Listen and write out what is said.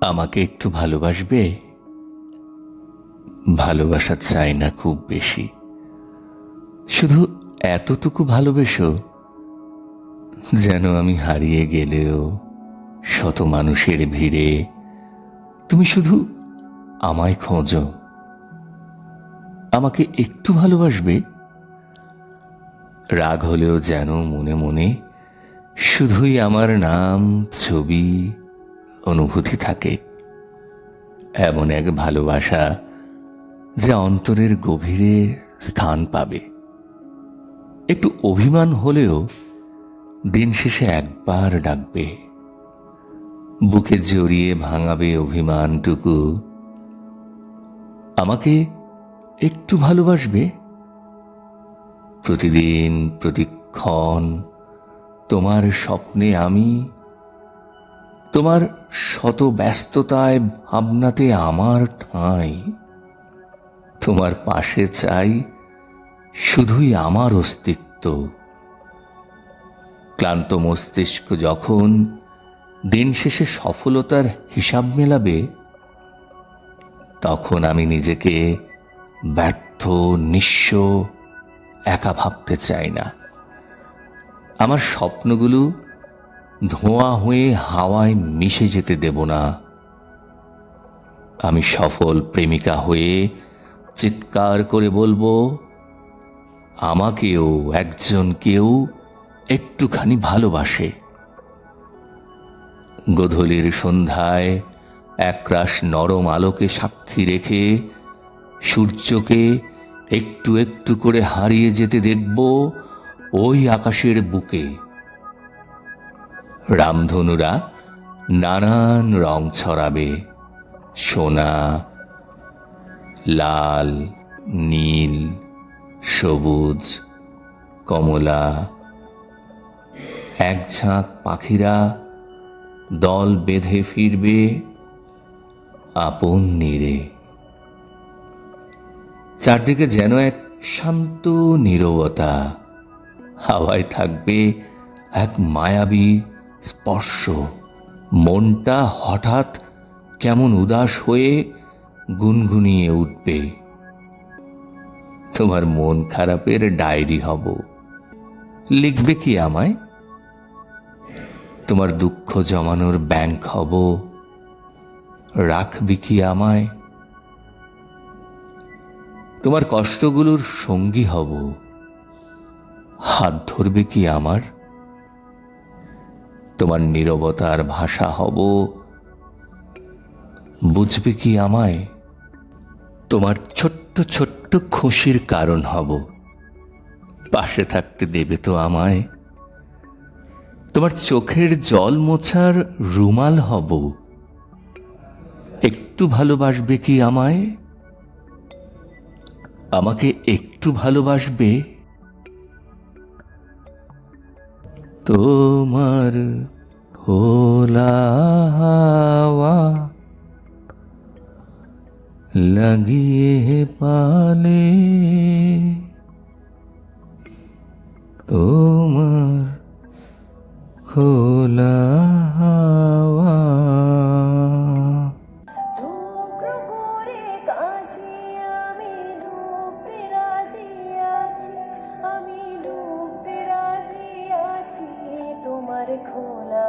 আমাকে একটু ভালোবাসবে? ভালোবাসা চাই না খুব বেশি। শুধু এতটুকু ভালোবেসো যেন আমি হারিয়ে গেলেও শত মানুষের ভিড়ে তুমি শুধু আমায় খোঁজো। আমাকে একটু ভালোবাসবে? রাগ হলেও যেন মনে মনে শুধুই আমার নাম, ছবি অনুভূতি থাকে। এমন এক ভালোবাসা যে অন্তরের গভীরে স্থান পাবে। একটু অভিমান হলেও দিন শেষে একবার ডাকবে। বুকে জড়িয়ে ভাঙাবে অভিমানটুকু। আমাকে একটু ভালোবাসবে? প্রতিদিন, প্রতিক্ষণ তোমার স্বপ্নে আমি তোমার শত ব্যস্ততায় ভাবনাতে আমার ঠাঁই। তোমার পাশে চাই শুধুই আমার অস্তিত্ব। ক্লান্ত মস্তিষ্ক যখন দিন শেষে সফলতার হিসাব মেলাবে, তখন আমি নিজেকে ব্যর্থ, নিঃস্ব, একা ভাবতে চাই না। আমার স্বপ্নগুলো ধোঁয়া হয়ে হাওয়ায় মিশে যেতে দেব না। আমি সফল প্রেমিকা হয়ে চিৎকার করে বলব, আমাকেও একজন কেউ একটুখানি ভালোবাসে। গধূলির সন্ধ্যায় একরাশ নরম আলোকে সাক্ষী রেখে সূর্যকে একটু একটু করে হারিয়ে যেতে দেখব ওই আকাশের বুকে। রামধনুরা নানান রং ছড়াবে। সোনা, লাল, নীল, সবুজ, কমলা। এক ঝাঁক পাখিরা দল বেঁধে ফিরবে আপন নীড়ে চারদিকে যেন এক শান্ত নীরবতা। হাওয়ায় থাকবে এক মায়াবী স্পর্শ। মনটা হঠাৎ কেমন উদাস হয়ে গুনগুনিয়ে উঠবে। তোমার মন খারাপের ডায়েরি হব। লিখবে কি আমায়? তোমার দুঃখ জমানোর ব্যাংক হব। রাখবি কি আমায়? তোমার কষ্টগুলোর সঙ্গী হব। হাত ধরবে কি আমার? তোমার নীরবতার ভাষা হব। বুঝবে কি আমায়? তোমার ছোট্ট ছোট্ট খুশির কারণ হব। পাশে থাকতে দেবে তো আমায়। তোমার চোখের জল মোছার রুমাল হব। একটু ভালোবাসবে কি আমায়? আমাকে একটু ভালোবাসবে? তোমার খোলা হাওয়া লাগিয়ে পালে। তোমার খোলা